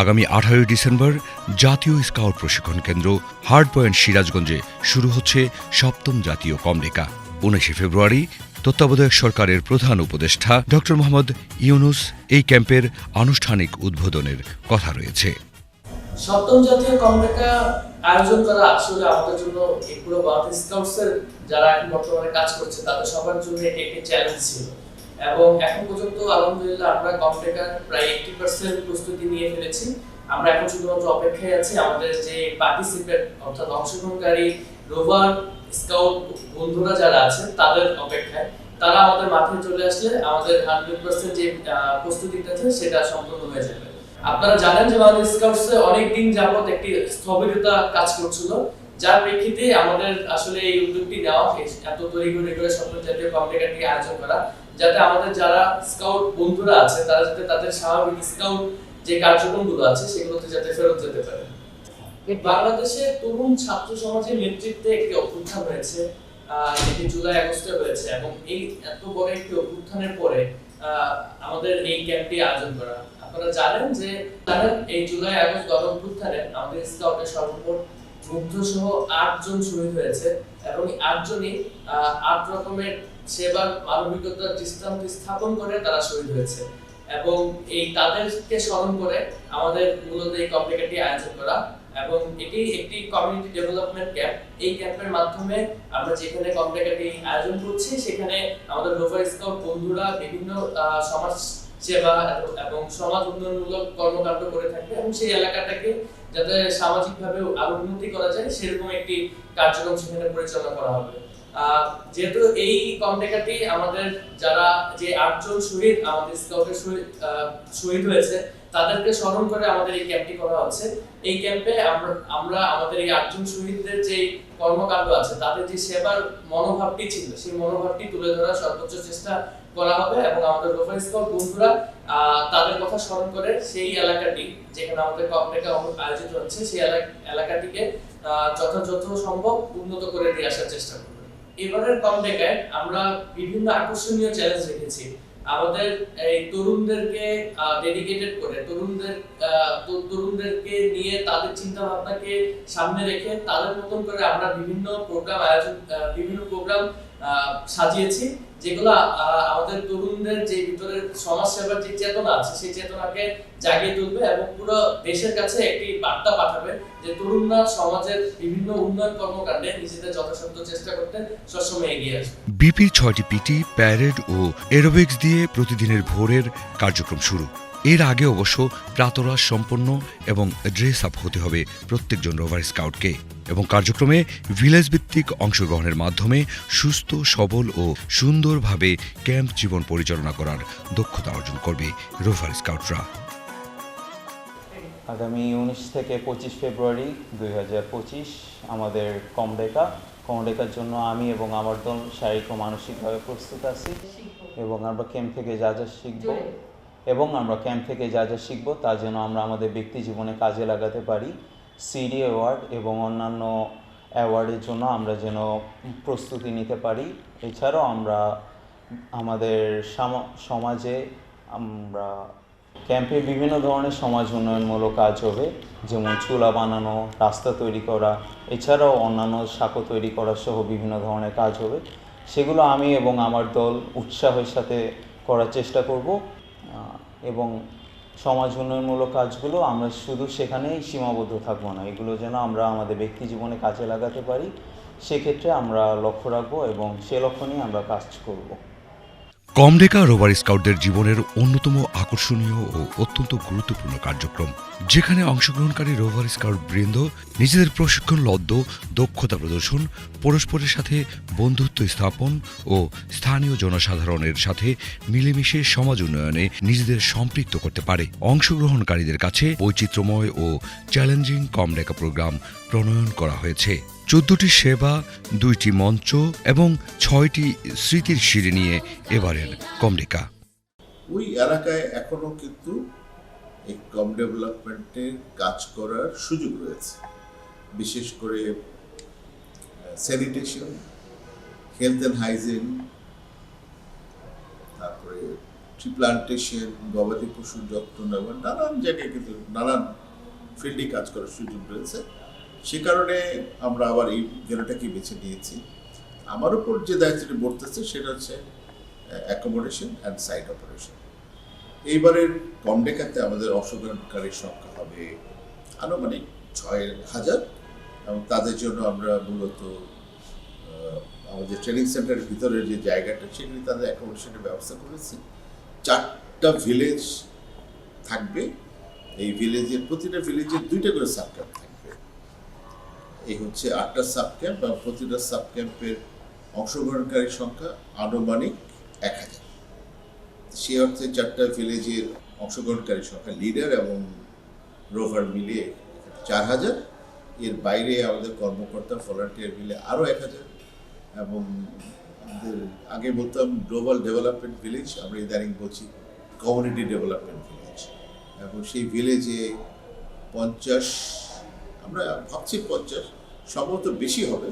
আগামী আঠারোই ডিসেম্বর জাতীয় স্কাউট প্রশিক্ষণ কেন্দ্র হার্ড পয়েন্ট সিরাজগঞ্জে শুরু হচ্ছে সপ্তম জাতীয় কমরেকা। উনিশে ফেব্রুয়ারি তত্ত্বাবধায়ক সরকারের প্রধান উপদেষ্টা ডক্টর মোহাম্মদ ইউনুস এই ক্যাম্পের আনুষ্ঠানিক উদ্বোধনের কথা রয়েছে। সপ্তম জাতীয় কমরেকা আয়োজন করা আসলে আমাদের জন্য এই পুরো স্কাউটসের যারা এখন বর্তমানে কাজ করছে, তাদের সবার জন্য এটি একটি চ্যালেঞ্জ ছিল। এবং এখন পর্যন্ত আলহামদুলিল্লাহ আমরা কমরেকার প্রায় এইটি পার্সেন্ট প্রস্তুতি নিয়ে ফেলেছি। আমরা এখন শুধুমাত্র অপেক্ষায় আছি আমাদের যে পার্টিসিপেট অর্থাৎ অংশগ্রহণকারী রোভার স্কাউট বন্ধুরা যারা আছেন, তাদের অপেক্ষায়। তারা আমাদের মাঠে চলে আসলে আমাদের হান্ড্রেড পার্সেন্ট যে প্রস্তুতিটা আছে, সেটা সম্পূর্ণ হয়ে যাবে। আপনারা জানেন যে বাংলাদেশ স্কাউটসে অনেক দিন যাবত একটি স্থবিরতা কাজ করছিল, যার প্রেক্ষিতে আমাদের আসলে এই উদ্যোগটি নেওয়া এত তৈরি করে করে সপ্তম জাতীয় কম্পিটিশনটি আয়োজন করা যাতে আমাদের যারা স্কাউট বন্ধুরা আছে তারা যাতে তাদের স্বাভাবিক স্কাউট যে কার্যক্রমগুলো আছে সেগুলোতে যাতে ফেরত যেতে পারে। বাংলাদেশে তরুণ ছাত্র সমাজের নেতৃত্বে একটি অভ্যুত্থান হয়েছে যেটি জুলাই আগস্টে হয়েছে এবং এই এত বড় একটি অভ্যুত্থানের পরে আমাদের এই ক্যাম্পটি আয়োজন করা। আপনারা জানেন যে জানেন এই জুলাই আগস্ট গণ অভ্যুত্থানে আমাদের স্কাউটের সর্বমোট মুগ্ধ সহ আটজন শহীদ হয়েছে এবং এই আটজনই আট রকমের সেবার মানবিকতার দৃষ্টান্ত স্থাপন করে তারা শহীদ হয়েছে। এবং এই তাদেরকে স্মরণ করে আমাদের মূলত এই কমপ্লিকেটটি আয়োজন করা। এবং এটি একটি কমিউনিটি ডেভেলপমেন্ট ক্যাম্প এই ক্যাম্পের মাধ্যমে আমরা যেখানে কমপ্লিকেটটি আয়োজন করছি, সেখানে আমাদের রোভার স্কাউট বন্ধুরা বিভিন্ন সমাজ সেবা এবং- সমাজ উন্নয়নমূলক কর্মকাণ্ড করে থাকবে এবং সেই এলাকাটাকে যাতে সামাজিকভাবে আরও উন্নতি করা যায়, সেরকম একটি কার্যক্রম সেখানে পরিচালনা করা হবে। যেহেতু এই কমপ্লেকারটি আমাদের যারা যে আটজন শহীদ, আমাদের স্কাউটের শহীদ হয়েছে, তাদেরকে স্মরণ করে আমাদের এই ক্যাম্পটি করা হচ্ছে। এই ক্যাম্পে আমরা আমাদের এই আটজন শহীদদের যে কর্মকাণ্ড আছে, তাদের যে সেবার মনোভাবটি ছিল, সেই মনোভাবটি তুলে ধরার সর্বোচ্চ চেষ্টা করা হবে এবং আমাদের রোভার স্কাউট বন্ধুরা তাদের কথা স্মরণ করে সেই এলাকাটি, যেখানে আমাদের কমপ্লেকা আয়োজিত হচ্ছে, সেই এলাক- এলাকাটিকে যথাযথ সম্ভব উন্নত করে নিয়ে আসার চেষ্টা করবে। এবারের কমপ্লেকায় আমরা বিভিন্ন আকর্ষণীয় চ্যালেঞ্জ রেখেছি আমাদের এই তরুণদেরকে ডেডিকেটেড করে, তরুণদের তরুণদেরকে নিয়ে তাদের চিন্তা ভাবনাকে সামনে রেখে তাদের মতন করে আমরা বিভিন্ন প্রোগ্রাম আয়োজন বিভিন্ন প্রোগ্রাম সাজিয়েছি, যেগুলো আমাদের তরুণদের যে ভিতরে সমাজ সেবার যে চেতনা আছে, সেই চেতনাকে জাগিয়ে তুলবে এবং পুরো দেশের কাছে একটি বার্তা পাঠাবে যে তরুণরা সমাজের বিভিন্ন উন্নয়ন কর্মকাণ্ডে নিজেদের যথাসাধ্য চেষ্টা করতে সবসময় এগিয়ে আসবে। বিপির ছয়টি পিটি, প্যারেড ও এরোবিক্স দিয়ে প্রতিদিনের ভোরের কার্যক্রম শুরু। এর আগে অবশ্য প্রাতরাশ সম্পন্ন এবং ড্রেস আপ হতে হবে প্রত্যেকজন রোভার স্কাউটকে এবং কার্যক্রমে ভিলেজ ভিত্তিক অংশগ্রহণের মাধ্যমে সুস্থ সবল ও সুন্দরভাবে ক্যাম্প জীবন পরিচালনা করার দক্ষতা অর্জন করবে রোভার স্কাউটরা। আগামী উনিশ থেকে পঁচিশ ফেব্রুয়ারি দুই হাজার পঁচিশ আমাদের কমরেকা কমরেকার জন্য আমি এবং আমার দল শারীরিক ও মানসিকভাবে প্রস্তুত আছি এবং আমরা ক্যাম্প থেকে যা যা শিখব এবং আমরা ক্যাম্প থেকে যা যা শিখব তা যেন আমরা আমাদের ব্যক্তি জীবনে কাজে লাগাতে পারি। সিডি অ্যাওয়ার্ড এবং অন্যান্য অ্যাওয়ার্ডের জন্য আমরা যেন প্রস্তুতি নিতে পারি। এছাড়াও আমরা আমাদের সমাজে আমরা ক্যাম্পে বিভিন্ন ধরনের সমাজ উন্নয়নমূলক কাজ হবে। যেমন চুলা বানানো, রাস্তা তৈরি করা, এছাড়াও অন্যান্য সাঁকো তৈরি করা সহ বিভিন্ন ধরনের কাজ হবে। সেগুলো আমি এবং আমার দল উৎসাহের সাথে করার চেষ্টা করব। এবং সমাজ উন্নয়নমূলক কাজগুলো আমরা শুধু সেখানেই সীমাবদ্ধ থাকব না। এগুলো যেন আমরা আমাদের ব্যক্তি জীবনে কাজে লাগাতে পারি, সেক্ষেত্রে আমরা লক্ষ্য রাখব এবং সে লক্ষ্য নিয়ে আমরা কাজ করব। কমরেকা রোভার স্কাউটদের জীবনের অন্যতম আকর্ষণীয় ও অত্যন্ত গুরুত্বপূর্ণ কার্যক্রম যেখানে অংশগ্রহণকারী রোভার স্কাউট বৃন্দ, নিজেদের প্রশিক্ষণ লব্ধ দক্ষতা প্রদর্শন, পরস্পরের সাথে বন্ধুত্ব স্থাপন ও স্থানীয় জনসাধারণের সাথে মিলেমিশে সমাজ উন্নয়নে নিজেদের সম্পৃক্ত করতে পারে। অংশগ্রহণকারীদের কাছে বৈচিত্র্যময় ও চ্যালেঞ্জিং কমরেকা প্রোগ্রাম প্রণয়ন করা হয়েছে। চোদ্দটি সেবা, দুইটি মঞ্চ এবং ছয়টি স্মৃতির সিঁড়ি নিয়ে এবারের কমরেকা। ওই এলাকায় এখনও কিন্তু কম ডেভেলপমেন্টের কাজ করার সুযোগ রয়েছে। বিশেষ করে স্যানিটেশন হেলথ অ্যান্ড হাইজিন তারপরে ট্রি প্লান্টেশন গবাদি পশুর যত্ন নেওয়া, নানান জায়গায় কিন্তু নানান ফিল্ডে কাজ করার সুযোগ রয়েছে। সে কারণে আমরা আবার এই জেলাটাকে বেছে নিয়েছি। আমার উপর যে দায়িত্বটি বর্তেছে, সেটা হচ্ছে অ্যাকোমোডেশন অ্যান্ড সাইট অপারেশন এইবারের কম ডেকাতে আমাদের অংশগ্রহণকারীর সংখ্যা হবে আনুমানিক ছয় হাজার এবং তাদের জন্য আমরা মূলত আমাদের ট্রেনিং সেন্টারের ভিতরের যে জায়গাটা সেখানে তাদের অ্যাকোমোডেশনের ব্যবস্থা করেছি। চারটা ভিলেজ থাকবে। এই ভিলেজের প্রতিটা ভিলেজের দুইটা করে সাব ক্যাম্প থাকবে। এই হচ্ছে আটটা সাব ক্যাম্প এবং প্রতিটা সাব ক্যাম্পের অংশগ্রহণকারীর সংখ্যা আনুমানিক এক হাজার। সে অর্থে চারটা ভিলেজের অংশগ্রহণকারী সংখ্যা লিডার এবং রোভার মিলিয়ে চার হাজার এর বাইরে আমাদের কর্মকর্তা ভলান্টিয়ার মিলে আরও এক হাজার এবং আমাদের আগে বলতাম গ্লোবাল ডেভেলপমেন্ট ভিলেজ আমরা ইদানিং বলছি কমিউনিটি ডেভেলপমেন্ট ভিলেজ এবং সেই ভিলেজে পঞ্চাশ, আমরা ভাবছি পঞ্চাশ, সম্ভবত বেশি হবে।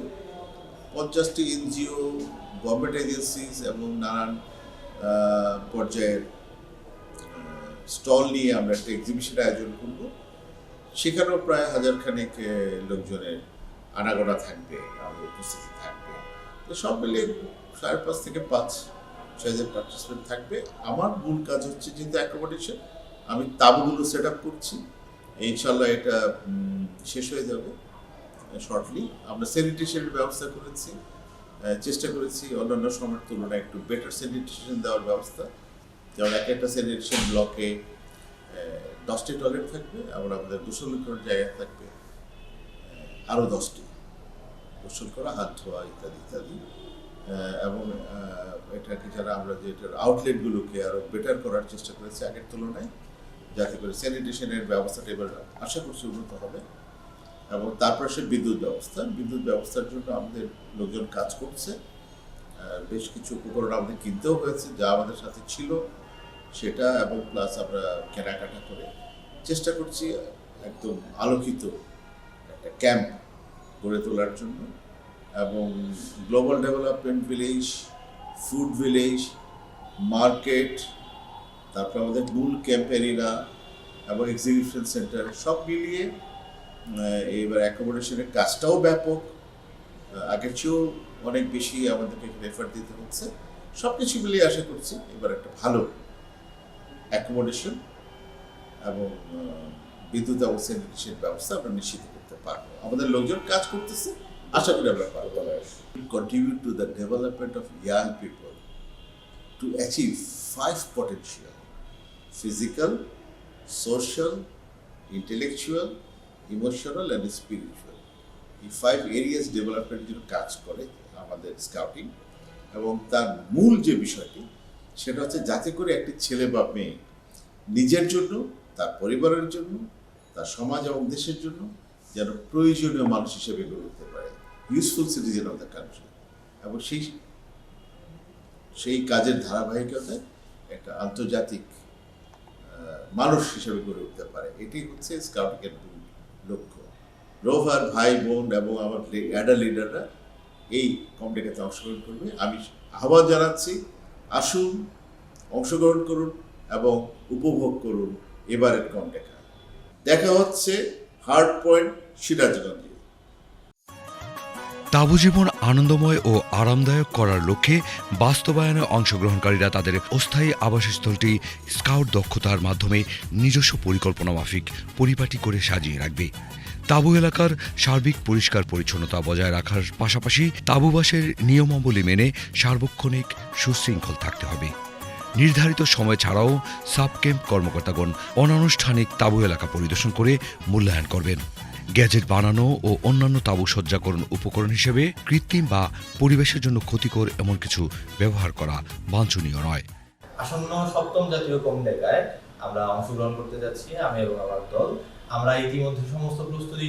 পঞ্চাশটি এনজিও গভর্নমেন্ট এজেন্সিস এবং নানান পর্যায়ের স্টল নিয়ে আমরা একটা এক্সিবিশন আয়োজন করব। সেখানেও প্রায় হাজার খানেক লোকজনের আনাগোনা থাকবে আমাদের উপস্থিতি থাকবে। তো সব মিলিয়ে সাড়ে পাঁচ থেকে পাঁচ ছয় হাজার পার্টিসিপেন্ট থাকবে। আমার মূল কাজ হচ্ছে যেহেতু অ্যাকোমোডেশন আমি তাবুগুলো সেট আপ করছি। ইনশাল্লাহ এটা শেষ হয়ে যাবে শর্টলি আমরা স্যানিটেশনের ব্যবস্থা করেছি। চেষ্টা করেছি অন্যান্য সময়ের তুলনায় একটু বেটার স্যানিটেশন দেওয়ার ব্যবস্থা। যেমন এক একটা স্যানিটেশন ব্লকে দশটি টয়লেট থাকবে, আবার আমাদের গোসল করার জায়গা থাকবে আরও দশটি। গোসল করা, হাত ধোয়া ইত্যাদি ইত্যাদি। এবং এটাকে যারা আমরা যে এটার আউটলেটগুলোকে আরও বেটার করার চেষ্টা করেছি আগের তুলনায়, যাতে করে স্যানিটেশনের ব্যবস্থাটা এবার আশা করছি উন্নত হবে। এবং তারপর সে বিদ্যুৎ ব্যবস্থা। বিদ্যুৎ ব্যবস্থার জন্য আমাদের লোকজন কাজ করছে। বেশ কিছু উপকরণ আমাদের কিনতেও হয়েছে, যা আমাদের সাথে ছিল। সেটা এবং প্লাস আমরা কেনাকাটা করে চেষ্টা করছি একদম আলোকিত একটা ক্যাম্প গড়ে তোলার জন্য। এবং global development village food village market তারপর আমাদের মূল ক্যাম্প এরিনা এবং এক্সিবিশন সেন্টার সব মিলিয়ে এবার অ্যাকোমোডেশনের কাজটাও ব্যাপক। আগের চেয়েও অনেক বেশি আমাদেরকে রেফার দিতে হচ্ছে। সব কিছু মিলিয়ে আশা করছি এবার একটা ভালো অ্যাকোমোডেশন এবং বিদ্যুৎ এবং স্যানিটেশন ব্যবস্থা আমরা নিশ্চিত করতে পারব। আমাদের লোকজন কাজ করতেছে আশা করি আমরা পারব। Contribute to the development of young people to achieve five potential physical social intellectual, emotional and spiritual এই ফাইভ এরিয়াস ডেভেলপমেন্ট জন্য কাজ করে আমাদের স্কাউটিং এবং তার মূল যে বিষয়টি, সেটা হচ্ছে যাতে করে একটি ছেলে বা মেয়ে নিজের জন্য, তার পরিবারের জন্য, তার সমাজ এবং দেশের জন্য যেন প্রয়োজনীয় মানুষ হিসেবে গড়ে উঠতে পারে। Useful citizen of the country এবং সেই সেই কাজের ধারাবাহিকতায় একটা আন্তর্জাতিক মানুষ হিসেবে গড়ে উঠতে পারে। এটি হচ্ছে স্কাউটিংয়ের লক্ষ্য। রোভার ভাই বোন এবং আমার অ্যাডা লিডাররা এই কম্পিটিশনে অংশগ্রহণ করবে। আমি আহ্বান জানাচ্ছি, আসুন, অংশগ্রহণ করুন এবং উপভোগ করুন এবারের কমডেকা দেখা হচ্ছে হার্ড পয়েন্ট সিরাজগঞ্জে। তাবু জীবন আনন্দময় ও আরামদায়ক করার লক্ষ্যে বাস্তবায়নে অংশগ্রহণকারীরা তাদের অস্থায়ী আবাসস্থলটি স্কাউট দক্ষতার মাধ্যমে নিজস্ব পরিকল্পনা মাফিক পরিপাটি করে সাজিয়ে রাখবে। তাঁবু এলাকার সার্বিক পরিষ্কার পরিচ্ছন্নতা বজায় রাখার পাশাপাশি তাঁবুবাসের নিয়মাবলী মেনে সার্বক্ষণিক সুশৃঙ্খল থাকতে হবে। নির্ধারিত সময় ছাড়াও সাব ক্যাম্প কর্মকর্তাগণ অনানুষ্ঠানিক তাঁবু এলাকা পরিদর্শন করে মূল্যায়ন করবেন। গ্যাজেট বানানো ও অন্যান্য তাবু সজ্জাকরণ উপকরণ হিসেবে কৃত্রিম বা পরিবেশের জন্য ক্ষতিকর এমন কিছু ব্যবহার করা বাঞ্ছনীয় নয়। আসন্ন সপ্তম জাতীয় কমডেকায় আমরা অংশগ্রহণ করতে যাচ্ছি, আমি এবং আমার দল। আমরা ইতিমধ্যে সমস্ত প্রস্তুতি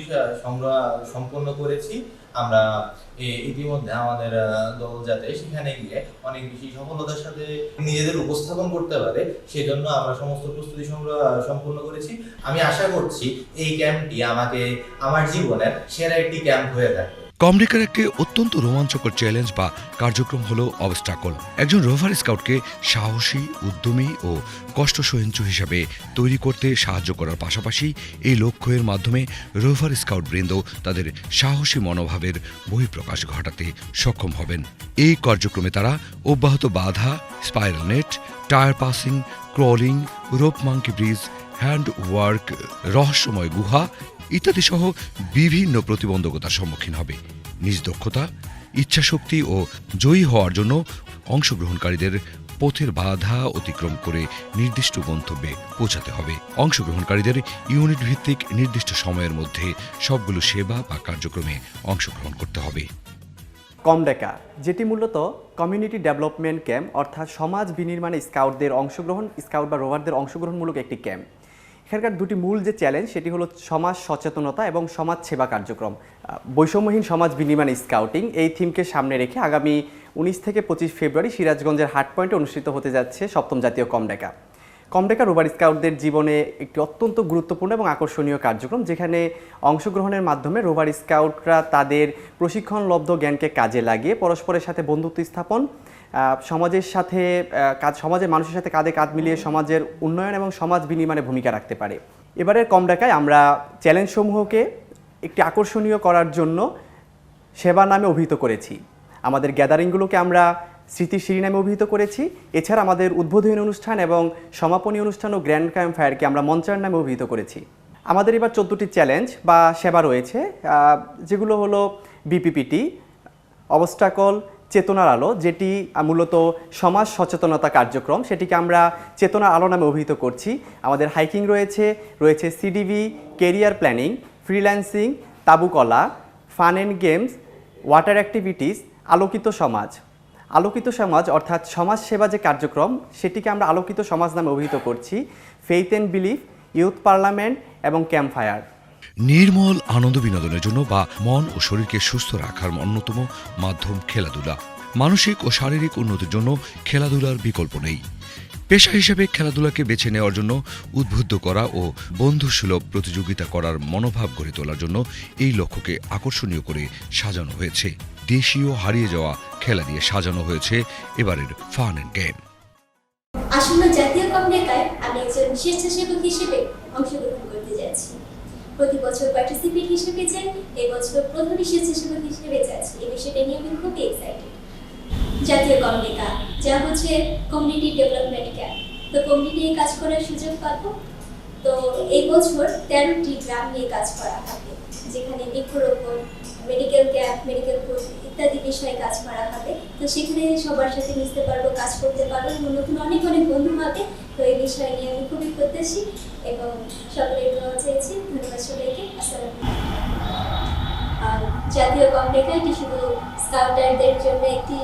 সম্পন্ন করেছি। আমরা ইতিমধ্যে আমাদের দল যাতে সেখানে গিয়ে অনেক বেশি সফলতার সাথে নিজেদের উপস্থাপন করতে পারে, সেজন্য আমরা সমস্ত প্রস্তুতি সংগ্রহ, সম্পূর্ণ করেছি। আমি আশা করছি এই ক্যাম্পটি আমাকে, আমার জীবনের সেরা একটি ক্যাম্প হয়ে থাকবে। কমরেকার একটি অত্যন্ত রোমাঞ্চকর চ্যালেঞ্জ বা কার্যক্রম হল অবস্টাকল একজন রোভার স্কাউটকে সাহসী, উদ্যমী ও কষ্ট সহিঞ্চু হিসাবে তৈরি করতে সাহায্য করার পাশাপাশি এই লক্ষ্যের মাধ্যমে রোভার স্কাউট বৃন্দ তাদের সাহসী মনোভাবের বহিঃপ্রকাশ ঘটাতে সক্ষম হবেন। এই কার্যক্রমে তারা অব্যাহত বাধা spiral net tyre passing crawling rope monkey bridge hand work রহস্যময় গুহা ইত্যাদি সহ বিভিন্ন প্রতিবন্ধকতার সম্মুখীন হবে। নিজ দক্ষতা, ইচ্ছাশক্তি ও জয়ী হওয়ার জন্য অংশগ্রহণকারীদের পথের বাধা অতিক্রম করে নির্দিষ্ট গন্তব্যে পৌঁছাতে হবে। অংশগ্রহণকারীদের ইউনিট ভিত্তিক নির্দিষ্ট সময়ের মধ্যে সবগুলো সেবা বা কার্যক্রমে অংশগ্রহণ করতে হবে। কমডেকা, যেটি মূলত কমিউনিটি ডেভেলপমেন্ট ক্যাম্প অর্থাৎ সমাজ বিনির্মাণে স্কাউটদের অংশগ্রহণ, স্কাউট বা রোভারদের অংশগ্রহণমূলক একটি ক্যাম্প। এখানকার দুটি মূল যে চ্যালেঞ্জ সেটি হলো সমাজ সচেতনতা এবং সমাজ সেবা কার্যক্রম। বৈষম্যহীন সমাজ বিনির্মাণ স্কাউটিং এই থিমকে সামনে রেখে আগামী উনিশ থেকে পঁচিশ ফেব্রুয়ারি সিরাজগঞ্জের হাট পয়েন্টে অনুষ্ঠিত হতে যাচ্ছে সপ্তম জাতীয় কমডেকা। কমডেকা রোভার স্কাউটদের জীবনে একটি অত্যন্ত গুরুত্বপূর্ণ এবং আকর্ষণীয় কার্যক্রম, যেখানে অংশগ্রহণের মাধ্যমে রোভার স্কাউটরা তাদের প্রশিক্ষণলব্ধ জ্ঞানকে কাজে লাগিয়ে পরস্পরের সাথে বন্ধুত্ব স্থাপন সমাজের সাথে কাজ, সমাজের মানুষের সাথে কাঁধে কাঁধ মিলিয়ে সমাজের উন্নয়ন এবং সমাজ বিনির্মাণে ভূমিকা রাখতে পারে। এবারের কমডেকায় আমরা চ্যালেঞ্জসমূহকে একটি আকর্ষণীয় করার জন্য সেবা নামে অভিহিত করেছি। আমাদের গ্যাদারিংগুলোকে আমরা স্মৃতির সিঁড়ি নামে অভিহিত করেছি। এছাড়া আমাদের উদ্বোধনী অনুষ্ঠান এবং সমাপনী অনুষ্ঠান ও গ্র্যান্ড ক্যাম্প ফায়ারকে আমরা মঞ্চায়ন নামে অভিহিত করেছি। আমাদের এবার চোদ্দোটি চ্যালেঞ্জ বা সেবা রয়েছে। যেগুলো হলো বিপিপিটি অবস্টাকল চেতনার আলো, যেটি মূলত সমাজ সচেতনতা কার্যক্রম, সেটিকে আমরা চেতনার আলো নামে অভিহিত করছি। আমাদের হাইকিং রয়েছে রয়েছে CDV career planning, freelancing তাবুকলা fun and games, water activities, আলোকিত সমাজ। আলোকিত সমাজ অর্থাৎ সমাজ সেবা যে কার্যক্রম, সেটিকে আমরা আলোকিত সমাজ নামে অভিহিত করছি। Faith and belief, youth parliament এবং ক্যাম্প ফায়ার নির্মল আনন্দ বিনোদনের জন্য বা মন ও শরীরকে সুস্থ রাখার অন্যতম মাধ্যম খেলাধুলা। মানসিক ও শারীরিক উন্নতির জন্য খেলাধুলার বিকল্প নেই। পেশা হিসেবে খেলাধুলাকে বেছে নেওয়ার জন্য উদ্বুদ্ধ করা ও বন্ধুসুলভ প্রতিযোগিতা করার মনোভাব গড়ে তোলার জন্য এই লক্ষ্যকে আকর্ষণীয় করে সাজানো হয়েছে। দেশীয় হারিয়ে যাওয়া খেলা দিয়ে সাজানো হয়েছে এবারের ফান অ্যান্ড গেম। আসন্ন জাতীয় কমডেকায় আমি একজন স্বেচ্ছাসেবক হিসেবে যাচ্ছি প্রতি বছর পার্টিসিপেট হিসেবে যাই এবছর প্রথম স্বেচ্ছাসেবক হিসেবে হিসেবে যাচ্ছি এই বিষয়টা নিয়ে আমি খুবই এক্সাইটেড জাতীয় কমনিকা যা হচ্ছে কমিউনিটি ডেভেলপমেন্ট ক্যাম্প তো কমিউনিটি নিয়ে কাজ করার সুযোগ পাবো। তো এই বছর তেরোটি গ্রাম নিয়ে কাজ করা হবে। যেখানে বৃক্ষরোপণ মেডিকেল ক্যাম্প মেডিকেল কোর্স ইত্যাদি বিষয়ে কাজ করা হবে। তো সেখানে সবার সাথে মিশতে পারব, কাজ করতে পারব। নতুন অনেক অনেক বন্ধু হবে। তো এই বিষয় নিয়ে আমি খুবই প্রত্যাশী এবং সকলের দোয়া চাইছি ধন্যবাদ সবাইকে। আসসালাম জাতীয় কমডেকা এটি শুধু স্কাউটারদের জন্য একটি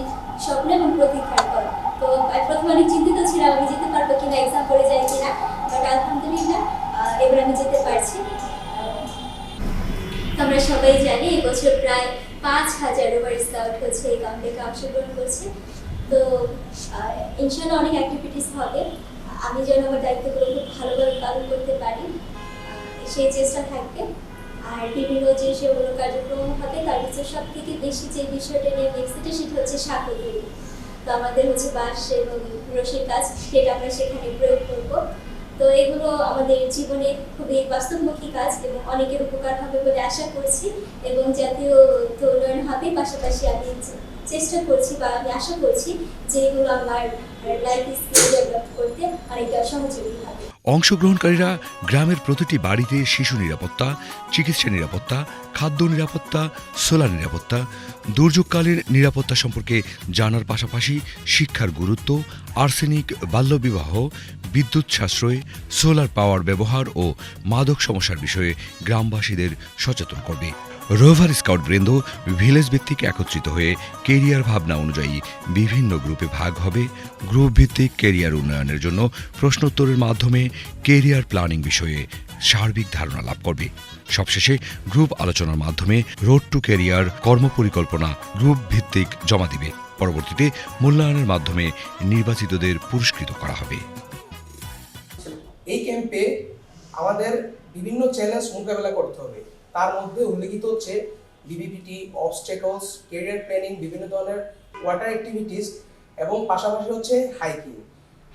স্বপ্ন এবং প্রতীক্ষার পর তো প্রথমে অনেক চিন্তিত ছিলাম, আমি যেতে পারব কিনা এক্সাম করে যাই কিনা বাট আলহামদুলিল্লাহ এবার আমি যেতে পারছি। আমরা সবাই জানি এবছর প্রায় পাঁচ হাজার ওভার স্কাউট হচ্ছে, এই কমপ্লেকে অংশগ্রহণ করছে। তো ইনশাল্লাহ অনেক অ্যাক্টিভিটিস হবে। আমি যেন আমার দায়িত্বগুলো খুব ভালোভাবে পালন করতে পারি সেই চেষ্টা থাকবে। আর বিভিন্ন যে সেগুলো কার্যক্রম হবে, তার ভিতরে সব থেকে বেশি যে বিষয়টা নিয়ে আমি সেটা হচ্ছে সাঁকো তো আমাদের হচ্ছে বাঁশ এবং রশির কাজ, সেটা আমরা সেখানে প্রয়োগ করব। তো এগুলো আমাদের জীবনে খুবই বাস্তবমুখী কাজ এবং অনেকের উপকার হবে বলে আশা করছি এবং জাতীয় উন্নয়ন হবে, পাশাপাশি আমি চেষ্টা করছি বা আমি আশা করছি যে এগুলো আমার লাইফ স্কিল ডেভেলপ করতে অনেকটা সহযোগী হবে। অংশগ্রহণকারীরা গ্রামের প্রতিটি বাড়িতে শিশু নিরাপত্তা, চিকিৎসা নিরাপত্তা, খাদ্য নিরাপত্তা, সোলার নিরাপত্তা, দুর্যোগকালীন নিরাপত্তা সম্পর্কে জানার পাশাপাশি শিক্ষার গুরুত্ব, আর্সেনিক, বাল্যবিবাহ, বিদ্যুৎ সাশ্রয়, সোলার পাওয়ার ব্যবহার ও মাদক সমস্যার বিষয়ে গ্রামবাসীদের সচেতন করবে। রোভার স্কাউট বৃন্দ ভিলেজ ভিত্তিক একত্রিত হয়ে কেরিয়ার ভাবনা অনুযায়ী বিভিন্ন গ্রুপে ভাগ হবে। গ্রুপ ভিত্তিক কেরিয়ার উন্নয়নের জন্য প্রশ্নোত্তরের মাধ্যমে কেরিয়ার প্ল্যানিং বিষয়ে সার্বিক ধারণা লাভ করবে। সবশেষে গ্রুপ আলোচনার মাধ্যমে রোড টু কেরিয়ার কর্মপরিকল্পনা গ্রুপ ভিত্তিক জমা দিবে। পরবর্তীতে মূল্যায়নের মাধ্যমে নির্বাচিতদের পুরস্কৃত করা হবে। এই ক্যাম্পে আমাদের বিভিন্ন চ্যালেঞ্জ মোকাবেলা করতে হবে। তার মধ্যে উল্লেখিত হচ্ছে বিবিপিটি অবস্টেকলস কেরিয়ার প্ল্যানিং বিভিন্ন ধরনের ওয়াটার অ্যাক্টিভিটিস এবং পাশাপাশি হচ্ছে হাইকিং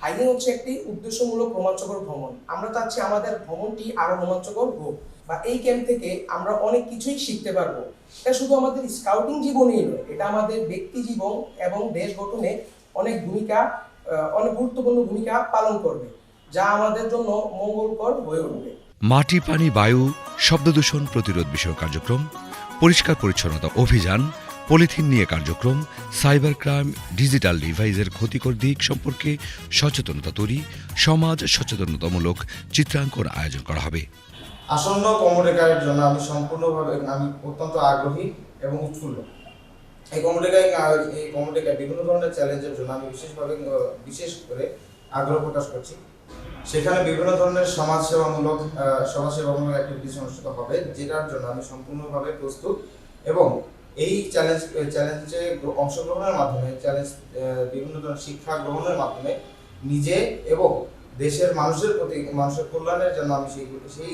হাইকিং হচ্ছে একটি উদ্দেশ্যমূলক রোমাঞ্চকর ভ্রমণ। আমরা চাচ্ছি আমাদের ভ্রমণটি আরও রোমাঞ্চকর হোক বা এই ক্যাম্প থেকে আমরা অনেক কিছুই শিখতে পারব। এটা শুধু আমাদের স্কাউটিং জীবনই নয়, এটা আমাদের ব্যক্তি জীবন এবং দেশ গঠনে অনেক ভূমিকা অনেক গুরুত্বপূর্ণ ভূমিকা পালন করবে, যা আমাদের জন্য মঙ্গলকর হয়ে উঠবে। মাটি, পানি, বায়ু, শব্দদূষণ প্রতিরোধ বিষয়ক কার্যক্রম, পরিষ্কার পরিচ্ছন্নতা অভিযান, পলিথিন নিয়ে কার্যক্রম, সাইবার ক্রাইম, ডিজিটাল ডিভাইসের ক্ষতিকর দিক সম্পর্কে সচেতনতা তৈরি, সমাজ সচেতনতামূলক চিত্রাঙ্কন আয়োজন করা হবে। আসন্ন কমোডেকারের জন্য আমি সম্পূর্ণভাবে আমি অত্যন্ত আগ্রহী এবং উৎফুল্ল। এই কমোডেকায় এই কমোডেকায় বিভিন্ন ধরনের চ্যালেঞ্জের জন্য আমি বিশেষভাবে, বিশেষ করে আগ্রহ প্রকাশ করছি। সেখানে বিভিন্ন ধরনের সমাজসেবামূলক সমাজসেবামূলক অ্যাক্টিভিটিস অনুষ্ঠিত হবে, যেটার জন্য আমি সম্পূর্ণভাবে প্রস্তুত এবং এই চ্যালেঞ্জ চ্যালেঞ্জে অংশগ্রহণের মাধ্যমে চ্যালেঞ্জ বিভিন্ন ধরনের শিক্ষা গ্রহণের মাধ্যমে নিজে এবং দেশের মানুষের প্রতি, মানুষের কল্যাণের জন্য আমি সেই সেই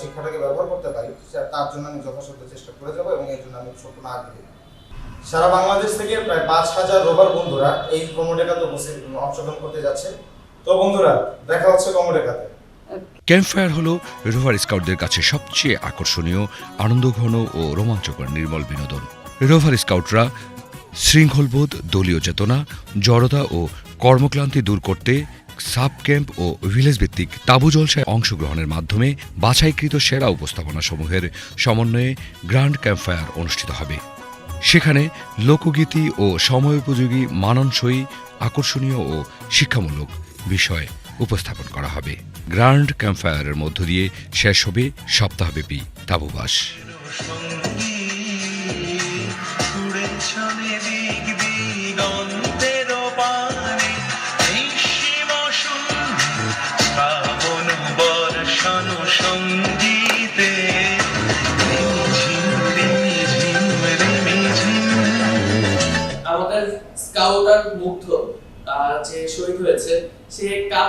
শিক্ষাটাকে ব্যবহার করতে পারি তার জন্য আমি যথাসাধ্য চেষ্টা করে যাব এবং এর জন্য আমি সম্পূর্ণ আগ্রহী। সারা বাংলাদেশ থেকে প্রায় পাঁচ হাজার রোভার বন্ধুরা এই কমোডেকাতে উপস্থিত অংশগ্রহণ করতে যাচ্ছে। তো বন্ধুরা, দেখা হচ্ছে কমোডেকাতে ক্যাম্পফায়ার হল রোভার স্কাউটদের কাছে সবচেয়ে আকর্ষণীয়, আনন্দঘন ও রোমাঞ্চকর নির্মল বিনোদন। রোভার স্কাউটরা শৃঙ্খলবোধ, দলীয় চেতনা, জড়তা ও কর্মক্লান্তি দূর করতে সাব ক্যাম্প ও ভিলেজ ভিত্তিক তাবু জলসায় অংশগ্রহণের মাধ্যমে বাছাইকৃত সেরা উপস্থাপনা সমূহের সমন্বয়ে গ্র্যান্ড ক্যাম্পফায়ার অনুষ্ঠিত হবে। সেখানে লোকগীতি ও সময়োপযোগী, মানানসই, আকর্ষণীয় ও শিক্ষামূলক বিষয় উপস্থাপন করা হবে। গ্র্যান্ড ক্যাম্পফায়ারের মধ্য দিয়ে শেষ হবে সপ্তাহব্যাপী তাবুবাস।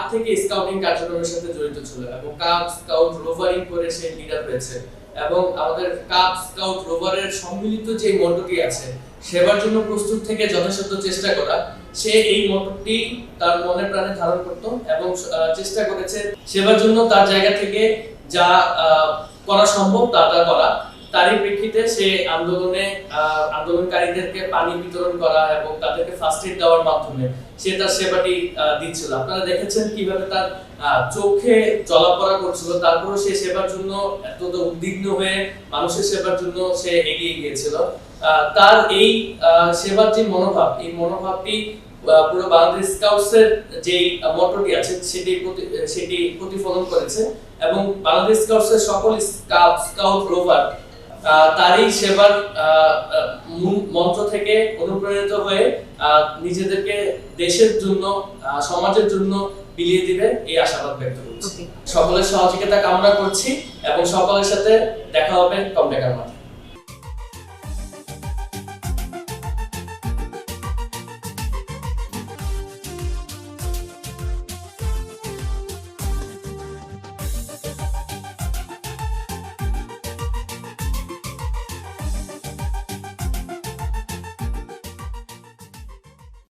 কাপ থেকে স্কাউটিং কার্যক্রমের সাথে জড়িত ছিল এবং কাপ স্কাউট রোভারিং করে সে লিডার হয়েছে এবং আমাদের কাপ স্কাউট রোভারের সম্মিলিত যে মন্ত্রটি আছে, সেবার জন্য প্রস্তুত থেকে যথাসাধ্য চেষ্টা করা, সে এই মন্ত্রটি তার মনে প্রাণে ধারণ করত এবং চেষ্টা করেছে সেবার জন্য তার জায়গা থেকে যা করা সম্ভব তা তা করা। তারই প্রেক্ষিতে সে আন্দোলনে আন্দোলনকারীদেরকে পানি বিতরণ করা এবং তাদেরকে ফার্স্ট এড দেওয়ার মাধ্যমে সে তার সেবাটি দিচ্ছিল। আপনারা দেখেছেন কীভাবে তার চোখে চলাফেরা করছিল তারপরে সে সেবার জন্য এত উদ্বিগ্ন হয়ে মানুষের সেবার জন্য সে এগিয়ে গিয়েছিল। তার এই সেবার যে মনোভাব, এই মনোভাবটি পুরো বাংলাদেশ স্কাউটসের যে মটরটি আছে, সেটি সেটি প্রতিফলন করেছে এবং বাংলাদেশ স্কাউটসের সকল স্কাউট স্কাউট রোভার তারই সেবার মন্ত্র থেকে অনুপ্রাণিত হয়ে আহ, নিজেদেরকে দেশের জন্য সমাজের জন্য বিলিয়ে দিবে এই আশাবাদ ব্যক্ত করছি। সকলের সহযোগিতা কামনা করছি এবং সকলের সাথে দেখা হবে কম টাকার মাঠে।